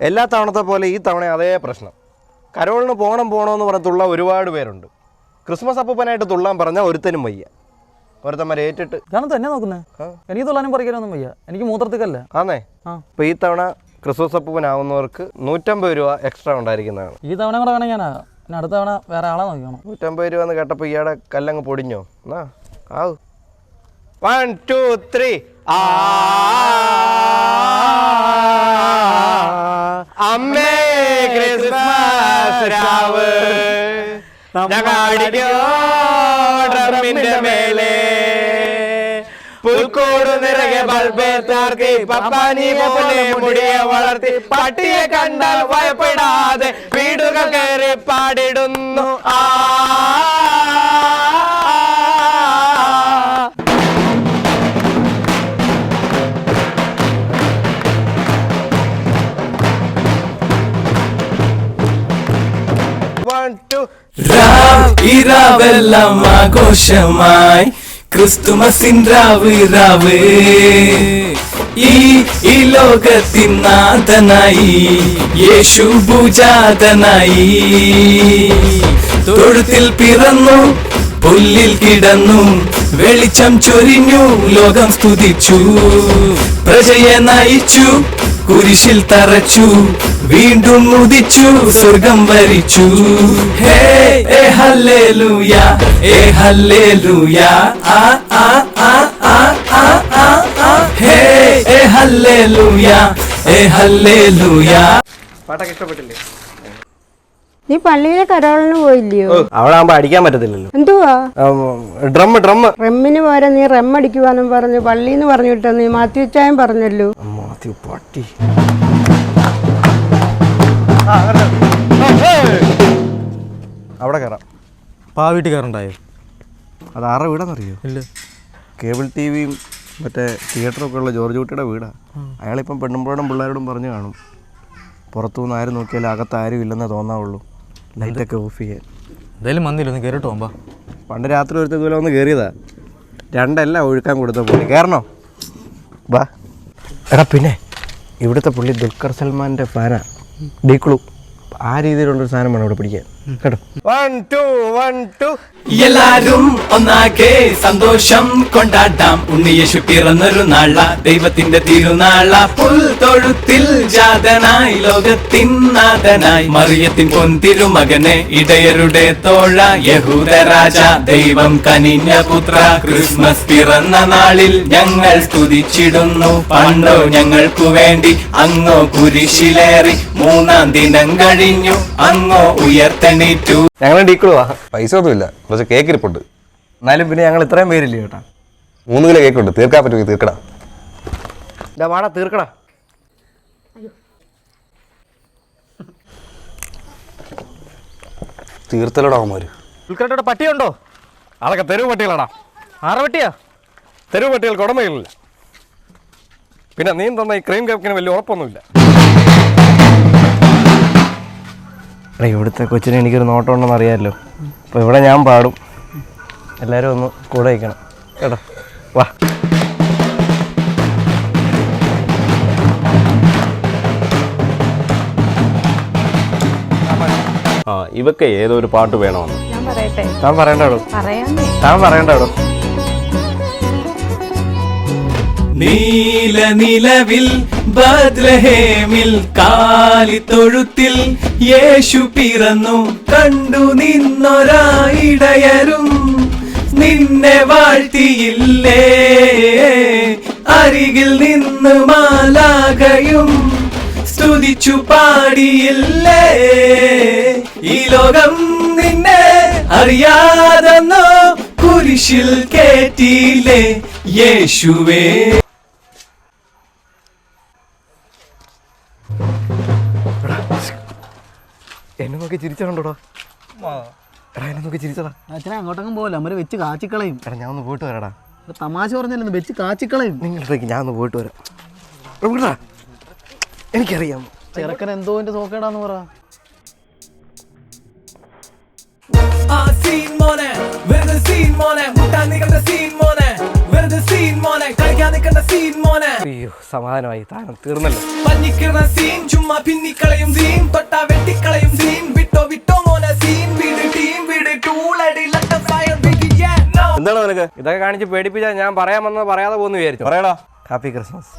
എല്ലാ തവണത്തെ പോലെ ഈ തവണ അതേ പ്രശ്നം. കരോളിന് പോകണം പോകണമെന്ന് പറഞ്ഞുള്ള ഒരുപാട് പേരുണ്ട്. ക്രിസ്മസ് അപ്പൂപ്പനായിട്ട് തുള്ളാൻ പറഞ്ഞാൽ ഒരുത്തനും വയ്യ. ഒരുത്തന്മാരെ ഏറ്റിട്ട്. ഇതാണ് തന്നെ നോക്കുന്നത് എനിക്ക് തുള്ളാനും പറിക്കാനൊന്നും വയ്യ. എനിക്ക് മൂത്രത്തിക്കല്ല. ആന്നേ. ഇപ്പൊ ഈ തവണ ക്രിസ്മസ് അപ്പൂപ്പനാവുന്നവർക്ക് നൂറ്റമ്പത് രൂപ എക്സ്ട്രാ ഉണ്ടായിരിക്കുന്നതാണ്. ഈ തവണ കൂടെ വേണം ഞാൻ അടുത്ത തവണ വേറെ ആളെ നോക്കണം നൂറ്റമ്പത് രൂപ എന്ന് കേട്ടപ്പോൾ ഇയാടെ കല്ലങ്ങ് പൊടിഞ്ഞോ? എന്നാ ആവു. വൺ ടു ത്രീ ആ. ഡ്രമ്മിന്റെ മേലെ. പുൽക്കോട് നിറയെ ബൾബേത്താർക്ക് പപ്പാനി പോലെ മുടിയെ വളർത്തി പട്ടിയെ കണ്ടാൽ ഭയപ്പെടാതെ വീടുകൾ കയറി പാടിടുന്നു. ആ ഇരാവെല്ലാം ആഘോഷമായി. ക്രിസ്തുമസിൻ രാവ് രാവ് ഈ ഈ ലോകത്തിൻ നാഥനായി യേശു പൂജാതനായി തൊഴുത്തിൽ പിറന്നു പുല്ലിൽ കിടന്നു വെളിച്ചം ചൊരിഞ്ഞു ലോകം സ്തുതിച്ചു. പ്രജയെ നയിച്ചു കുരിശിൽ തറച്ചു വീണ്ടും ഉദിച്ചു സ്വർഗം വരിച്ചു. ഹേ ഏ ഹല്ലേലൂയ ഏ ഹല്ലേലൂയ ആ ആ ആ ആ ആ ആ ആ. ഹേ ഏ ഹല്ലേലൂയ ഏ ഹല്ലേലൂയ. പാട്ടൊക്കെ ഇഷ്ടപ്പെട്ടില്ലേ? നീ പള്ളിയിലെ കരോളിന് പോയില്ലയോ? അവിടെ ആകുമ്പോ അടിക്കാൻ പറ്റത്തില്ലല്ലോ. എന്തുവാ? ഡ്രം ഡ്രം റെമ്മിന് പോരാ നീ റെം അടിക്കുവാന്നും പറഞ്ഞു പള്ളിന്ന് പറഞ്ഞു വിട്ടോ നീ മാത്യുച്ചായം പറഞ്ഞല്ലോ. മാത്യു പട്ടി. അവിടെ കയറാം. പാ വീട്ടിൽ കയറണ്ടായോ അത് ആരുടെ വീടാണെന്നറിയോ ഇല്ല. കേബിൾ ടി വിയും മറ്റേ തിയേറ്ററൊക്കെ ഉള്ള ജോർജ് കുട്ടിയുടെ വീടാണ് അയാളിപ്പം പെണ്ണുമ്പോഴും പിള്ളേരോടും പറഞ്ഞു കാണും. പുറത്തുനിന്ന് ആരും നോക്കിയാലും അകത്ത് ആരും ഇല്ലെന്നേ തോന്നാവുള്ളൂ. ലൈറ്റൊക്കെ ഓഫ് ചെയ്യാൻ. എന്തായാലും വന്നില്ല ഒന്ന് കയറിട്ട് പോകാം പണ്ട് രാത്രി ഒരുത്ത ഇതുപോലെ ഒന്ന് കയറിയതാ രണ്ടല്ല ഒഴുക്കാൻ കൊടുത്ത പോലെ. കയറണോ വാ. എടാ പിന്നെ ഇവിടുത്തെ പുള്ളി ദുൽഖർ സൽമാന്റെ ഫാനാ. ഡീക്ലു ആ രീതിയിലുള്ളൊരു സാധനം വേണം ഇവിടെ പിടിക്കാൻ. കേട്ടോ. വൺ ടു വൺ ടു എല്ലാരും ഒന്നാകെ സന്തോഷം കൊണ്ടാടാം. ഉണ്ണിയേശു പിറന്നൊരു നാള ദൈവത്തിന്റെ തിരുനാള. പുൽത്തൊഴുത്തിൽ ജാതനായി ലോകത്തിൻ നാഥനായി. മറിയത്തിൻ പൊന്തിരുമകനെ ഇടയരുടെ തോഴ. യഹൂദ രാജ ദൈവം കനിഞ്ഞ പുത്ര. ക്രിസ്മസ് പിറന്ന നാളിൽ ഞങ്ങൾ സ്തുതിച്ചിടുന്നു. പണ്ടോ ഞങ്ങൾക്കു വേണ്ടി അങ്ങോ കുരിശിലേറി. മൂന്നാം ദിനം കഴിഞ്ഞു അങ്ങോ ഉയർത്തെണീറ്റു ഞങ്ങൾ ഡീക്ലുവാ പൈസ ഒന്നുമില്ല കുറച്ച് കേക്ക് ഇരിപ്പുണ്ട്. എന്നാലും പിന്നെ ഞങ്ങൾ ഇത്രയും പേരില്ല ചേട്ടാ? മൂന്ന് കിലോ കേക്ക് ഉണ്ട്. തീർക്കാൻ പറ്റുമെങ്കിൽ തീർക്കടാ. ഇതാ വാടാ തീർക്കടാ. തീർത്തലടാ അവന്മാര്. ഉൾക്കട്ടയുടെ പട്ടിയുണ്ടോ? അതൊക്കെ തെരുവ് പട്ടികളാടാ. ആറ് പട്ടിയാ? തെരുവ് പട്ടികൾക്ക് ഉടമകളില്ല പിന്നെ നീ തന്ന ഈ ക്രീം കേക്കിന് വലിയ ഉറപ്പൊന്നുമില്ല. എടാ ഇവിടുത്തെ കൊച്ചിന് എനിക്കൊരു നോട്ടം ഉണ്ടെന്ന് അറിയാമല്ലോ. അപ്പോൾ ഇവിടെ ഞാൻ പാടും. എല്ലാവരും ഒന്ന് കൂടെ വയ്ക്കണം കേട്ടോ? വാ. ആ ഇവക്ക് ഏതോ ഒരു പാട്ട് വേണമെന്ന്? ഞാൻ പറയട്ടെ? താൻ പറയണ്ടോ താൻ പറയണ്ടോ നീല നിലവിൽ ബദ്ലഹേമിൽ കാലിത്തൊഴുത്തിൽ യേശു പിറന്നു. കണ്ടു നിന്നൊരായിടയരും നിന്നെ വാഴ്ത്തിയില്ലേ? അരികിൽ നിന്ന് മാലാകയും സ്തുതിച്ചു പാടിയില്ലേ? ഈ ലോകം നിന്നെ അറിയാതെന്നോ കുരിശിൽ കേറ്റിയില്ലേ? യേശുവേ. എന്നെ നോക്കി ചിരിച്ചോണ്ടോടാ എടാ എന്നെ നോക്കി ചിരിച്ചടാ അച്ഛനെ അങ്ങോട്ടൊന്നും പോകില്ല അമ്മ വെച്ച് കാച്ചിക്കളയും. എടാ ഞാൻ ഒന്ന് പോയിട്ട് വരാടാ. തമാശ പറഞ്ഞല്ലോ വെച്ച് കാച്ചിക്കളയും. നിങ്ങളിലേക്ക് ഞാൻ ഒന്ന് പോയിട്ട് വരാം. എടാ, എനിക്കറിയാം. ചെറുക്കൻ എന്തോ എന്റെ സോക്കേടാന്ന് പറ. ആ സീൻ മോനെ. വെറുതെ സീൻ മോനെ. നിങ്ങളുടെ സീൻ മോനെ. വെറുതെ സീൻ മോനെ. നിൽക്കേണ്ട സീൻ മോനെ. അയ്യോ സമാധാനമായി. താരം തീർന്നല്ലോ. പഞ്ഞിക്കിറ സീൻ ചുമ്മാ പിന്നിക്കളയും സീൻ തൊട്ടാ വെട്ടിക്കളയും സീൻ വിട്ടോ വിട്ടോ മോനെ സീൻ വീട് ടീം വീട് ടൂളടി എന്താണ് നിനക്ക്? ഇതൊക്കെ കാണിച്ച് പേടിപ്പിച്ചാൽ ഞാൻ പറയാമെന്ന് പറയാതെ പോകുന്നു വിചാരിച്ചു. പറയടാ. Happy Christmas